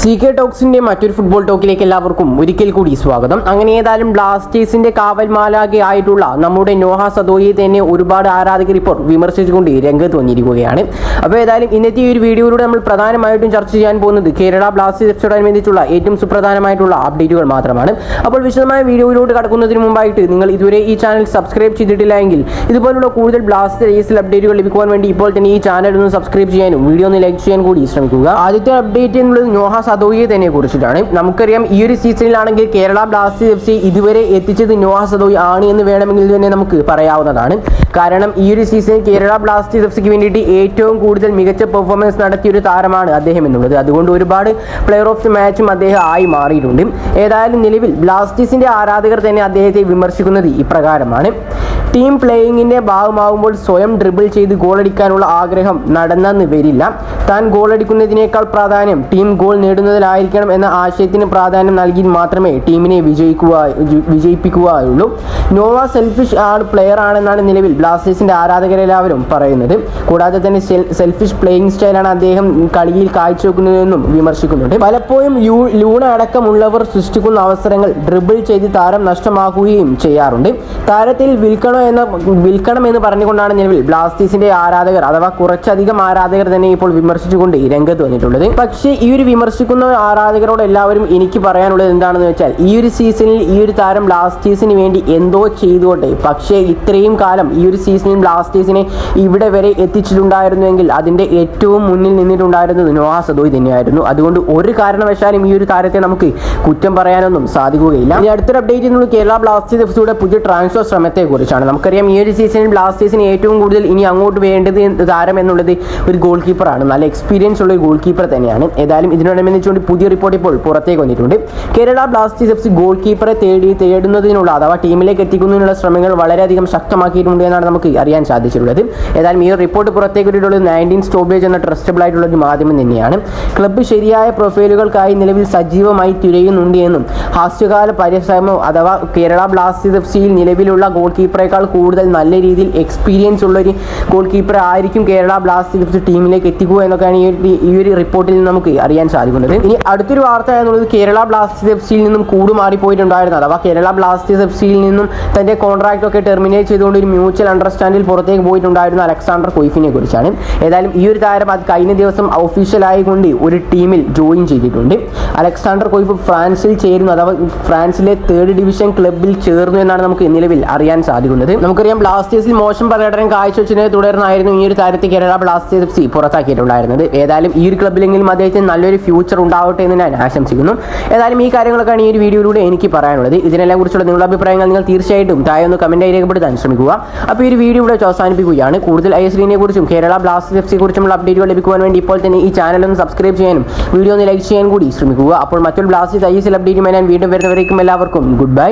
C K ടോക്സിന്റെ മറ്റൊരു football ടോക്കിലേക്ക് എല്ലാവർക്കും ഒരിക്കൽ കൂടി സ്വാഗതം. അങ്ങനെ ഏതായാലും ബ്ലാസ്റ്റേഴ്സിന്റെ കാവൽ മാലാകെ ആയിട്ടുള്ള നമ്മുടെ നോഹ സദോയെ തന്നെ ഒരുപാട് ആരാധകർ ഇപ്പോൾ വിമർശിച്ചുകൊണ്ട് രംഗത്ത് വന്നിരിക്കുകയാണ് അപ്പോൾ ഏതായാലും ഇന്നത്തെ ഈ ഒരു വീഡിയോയിലൂടെ നമ്മൾ പ്രധാനമായിട്ടും ചർച്ച ചെയ്യാൻ പോകുന്നത് കേരള ബ്ലാസ്റ്റേഴ്സ് എഫ്സോടനുബന്ധിച്ചുള്ള ഏറ്റവും സുപ്രധാനമായിട്ടുള്ള അപ്ഡേറ്റുകൾ മാത്രമാണ്. അപ്പോൾ വിശദമായ വീഡിയോയിലൂടെ കടക്കുന്നതിന് മുമ്പായിട്ട് നിങ്ങൾ ഇതുവരെ ഈ ചാനൽ സബ്സ്ക്രൈബ് ചെയ്തിട്ടില്ല എങ്കിൽ ഇതുപോലുള്ള കൂടുതൽ ബ്ലാസ്റ്റേഴ്സിൽ അപ്ഡേറ്റുകൾ ലഭിക്കുവാൻ വേണ്ടി ഇപ്പോൾ തന്നെ ഈ ചാനൽ ഒന്ന് സബ്സ്ക്രൈബ് ചെയ്യാനും വീഡിയോ ഒന്ന് ലൈക്ക് ചെയ്യാൻ കൂടി ശ്രമിക്കുക. ആദ്യത്തെ അപ്ഡേറ്റ് എന്നുള്ളത് നോഹ സദോയെ തന്നെ കുറിച്ചിട്ടാണ്. നമുക്കറിയാം ഈ ഒരു സീസണിലാണെങ്കിൽ കേരള ബ്ലാസ്റ്റേഴ്സ് എഫ് സി ഇതുവരെ എത്തിച്ചത് നോഹ സദോയി ആണ് എന്ന് വേണമെങ്കിൽ തന്നെ നമുക്ക് പറയാവുന്നതാണ്. കാരണം ഈ ഒരു സീസണിൽ കേരള ബ്ലാസ്റ്റേഴ്സ് എഫ് സിക്ക് വേണ്ടിയിട്ട് ഏറ്റവും കൂടുതൽ മികച്ച പെർഫോമൻസ് നടത്തിയ ഒരു താരമാണ് അദ്ദേഹം എന്നുള്ളത്. അതുകൊണ്ട് ഒരുപാട് പ്ലെയർ ഓഫ് ദി മാച്ചും അദ്ദേഹം ആയി മാറിയിട്ടുണ്ട്. ഏതായാലും നിലവിൽ ബ്ലാസ്റ്റേഴ്സിന്റെ ആരാധകർ തന്നെ അദ്ദേഹത്തെ വിമർശിക്കുന്നത് ഇപ്രകാരമാണ്. ടീം പ്ലേയിങ്ങിന്റെ ഭാഗമാകുമ്പോൾ സ്വയം ഡ്രിബിൾ ചെയ്ത് ഗോളടിക്കാനുള്ള ആഗ്രഹം നടന്നെന്ന് വരില്ല. താൻ ഗോളടിക്കുന്നതിനേക്കാൾ പ്രാധാന്യം ടീം ഗോൾ നേടുന്നതിലായിരിക്കണം എന്ന ആശയത്തിന് പ്രാധാന്യം നൽകി മാത്രമേ ടീമിനെ വിജയിക്കുക വിജയിപ്പിക്കുകയുള്ളൂ. നോവ സെൽഫിഷ് ആണ് പ്ലെയർ ആണെന്നാണ് നിലവിൽ ബ്ലാസ്റ്റേഴ്സിന്റെ ആരാധകരെല്ലാവരും പറയുന്നത്. കൂടാതെ തന്നെ സെൽഫിഷ് പ്ലേയിങ് സ്റ്റൈലാണ് അദ്ദേഹം കളിയിൽ കാഴ്ചവെക്കുന്നതെന്നും വിമർശിക്കുന്നുണ്ട്. പലപ്പോഴും യൂ ലൂണ അടക്കമുള്ളവർ സൃഷ്ടിക്കുന്ന അവസരങ്ങൾ ഡ്രിബിൾ ചെയ്ത് താരം നഷ്ടമാക്കുകയും ചെയ്യാറുണ്ട്. താരത്തിൽ വിൽക്കണോ എന്ന വിൽക്കണം എന്ന് പറഞ്ഞുകൊണ്ടാണ് നിലവിൽ ബ്ലാസ്റ്റേഴ്സിന്റെ ആരാധകർ അഥവാ കുറച്ചധികം ആരാധകർ തന്നെ ഇപ്പോൾ വിമർശിച്ചുകൊണ്ട് രംഗത്ത് വന്നിട്ടുള്ളത്. പക്ഷേ ഈ ഒരു വിമർശിക്കുന്ന ആരാധകരോട് എല്ലാവരും എനിക്ക് പറയാനുള്ളത് എന്താണെന്ന് വെച്ചാൽ ഈ ഒരു സീസണിൽ ഈ ഒരു താരം ബ്ലാസ്റ്റേഴ്സിന് വേണ്ടി എന്തോ ചെയ്തുകൊണ്ടേ പക്ഷേ ഇത്രയും കാലം ഈ ഒരു സീസണിൽ ബ്ലാസ്റ്റേഴ്സിനെ ഇവിടെ വരെ എത്തിച്ചിട്ടുണ്ടായിരുന്നുവെങ്കിൽ അതിന്റെ ഏറ്റവും മുന്നിൽ നിന്നിട്ടുണ്ടായിരുന്നത് നോഹ സദോയ് തന്നെയായിരുന്നു. അതുകൊണ്ട് ഒരു കാരണവശാലും ഈ ഒരു താരത്തെ നമുക്ക് കുറ്റം പറയാനൊന്നും സാധിക്കുകയില്ല. ഇനി അടുത്തൊരു അപ്ഡേറ്റ് കേരള ബ്ലാസ്റ്റേഴ്സ് എഫ്സിയുടെ പുതിയ ട്രാൻസ്ഫർ ശ്രമത്തെ കുറിച്ചാണ് നമുക്കറിയാം ഈ ഒരു സീസണിൽ ബ്ലാസ്റ്റേഴ്സിന് ഏറ്റവും കൂടുതൽ ഇനി അങ്ങോട്ട് വേണ്ടത് താരം എന്നുള്ളത് ഒരു ഗോൾ കീപ്പറാണ് നല്ല എക്സ്പീരിയൻസ് ഉള്ള ഒരു ഗോൾ കീപ്പർ തന്നെയാണ്. ഏതായാലും ഇതിനോടനുബന്ധിച്ചുകൊണ്ട് പുതിയ റിപ്പോർട്ട് ഇപ്പോൾ പുറത്തേക്ക് വന്നിട്ടുണ്ട്. Kerala Blasters F C goal കീപ്പറെ തേടി തേടുന്നതിനുള്ള അഥവാ ടീമിലേക്ക് എത്തിക്കുന്നതിനുള്ള ശ്രമങ്ങൾ വളരെയധികം ശക്തമാക്കിയിട്ടുണ്ട് എന്നാണ് നമുക്ക് അറിയാൻ സാധിച്ചിട്ടുള്ളത്. ഏതായാലും ഈ റിപ്പോർട്ട് പുറത്തേക്ക് വന്നിട്ടുള്ളത് നയന്റീൻ സ്റ്റോബേജ് എന്ന ട്രസ്റ്റബിൾ ആയിട്ടുള്ള ഒരു മാധ്യമം തന്നെയാണ്. ക്ലബ്ബ് ശരിയായ പ്രൊഫൈലുകൾക്കായി നിലവിൽ സജീവമായി തിരയുന്നുണ്ട് എന്നും ഹാസ്യകാല പരിശ്രമം അഥവാ കേരള ബ്ലാസ്റ്റേഴ്സ് എഫ് സിയിൽ നിലവിലുള്ള ഗോൾ കീപ്പറേക്കാൾ കൂടുതൽ നല്ല രീതിയിൽ എക്സ്പീരിയൻസ് ഉള്ള ഒരു ഗോൾ കീപ്പർ ആയിരിക്കും കേരള ബ്ലാസ്റ്റേഴ്സ് ടീമിലേക്ക് എത്തിക്കുക എന്നൊക്കെയാണ് ഈ ഒരു ഈ ഒരു റിപ്പോർട്ടിൽ നിന്ന് നമുക്ക് അറിയാൻ സാധിക്കുന്നത്. ഇനി അടുത്തൊരു വാർത്ത എന്നുള്ളത് കേരള ബ്ലാസ്റ്റേഴ്സ് എഫ് സിയിൽ നിന്നും കൂടുമാറിപ്പോയിട്ടുണ്ടായിരുന്നു അഥവാ കേരള ബ്ലാസ്റ്റേഴ്സ് എഫ് സിയിൽ നിന്നും തന്റെ കോൺട്രാക്ട് ഒക്കെ ടെർമിനേറ്റ് ചെയ്തുകൊണ്ട് ഒരു മ്യൂച്വൽ അണ്ടർസ്റ്റാൻഡിൽ പുറത്തേക്ക് പോയിട്ടുണ്ടായിരുന്ന അലക്സാണ്ടർ കൊയ്ഫിനെ കുറിച്ചാണ്. ഏതായാലും ഈ ഒരു താരം അത് കഴിഞ്ഞ ദിവസം ഒഫീഷ്യലായി കൊണ്ട് ഒരു ടീമിൽ ജോയിൻ ചെയ്തിട്ടുണ്ട്. അലക്സാണ്ടർ കൊയ്ഫ് ഫ്രാൻസിൽ ചേരുന്നു. അഥവാ ഫ്രാൻസിലെ തേർഡ് ഡിവിഷൻ ക്ലബിൽ ചേർന്നു എന്നാണ് നമുക്ക് നിലവിൽ അറിയാൻ സാധിക്കുന്നത്. നമുക്കറിയാം ബ്ലാസ്റ്റേഴ്സിൽ മോശം പ്രകടനം കാഴ്ചവെച്ചതിനെ തുടർന്നായിരുന്നു ഈ ഒരു താരത്തെ കേരള ബ്ലാസ്റ്റേഴ്സ് എഫ് സി പുറത്താക്കിയിട്ടുണ്ടായിരുന്നത്. ഏതായാലും ഈ ഒരു ക്ലബിലെങ്കിലും അദ്ദേഹത്തിന് നല്ലൊരു ഫ്യൂച്ചർ ഉണ്ടാവട്ടെ എന്ന് ഞാൻ ആശംസിക്കുന്നു. ഏതായാലും ഈ കാര്യങ്ങളൊക്കെയാണ് ഈ ഒരു വീഡിയോയിലൂടെ എനിക്ക് പറയാനുള്ളത്. ഇതിനെല്ലാം കുറിച്ചുള്ള നിങ്ങളുടെ അഭിപ്രായങ്ങൾ നിങ്ങൾ തീർച്ചയായിട്ടും താഴെ ഒന്ന് കമന്റായി രേഖപ്പെടുത്താൻ ശ്രമിക്കുക. അപ്പോൾ ഈ ഒരു വീഡിയോ ഇവിടെ അവസാനിപ്പിക്കുകയാണ്. കൂടുതൽ ഐ എസ് ലീനെ കുറിച്ചും കേരള ബ്ലാസ്റ്റേഴ്സ് എഫ് സി കുറിച്ചുള്ള അപ്ഡേറ്റുകൾ ലഭിക്കുവാൻ വേണ്ടി ഇപ്പോൾ തന്നെ ഈ ചാനൽ ഒന്ന് സബ്സ്ക്രൈബ് ചെയ്യാനും വീഡിയോ ഒന്ന് ലൈക്ക് ചെയ്യാൻ കൂടി ശ്രമിക്കുക. അപ്പോൾ മറ്റൊരു ബ്ലാസ്റ്റേഴ്സ് ഐ എസ് എൽ അപ്ഡേറ്റുമായി ഞാൻ വീണ്ടും വരുന്നവരേക്കും എല്ലാവർക്കും ഗുഡ് ബൈ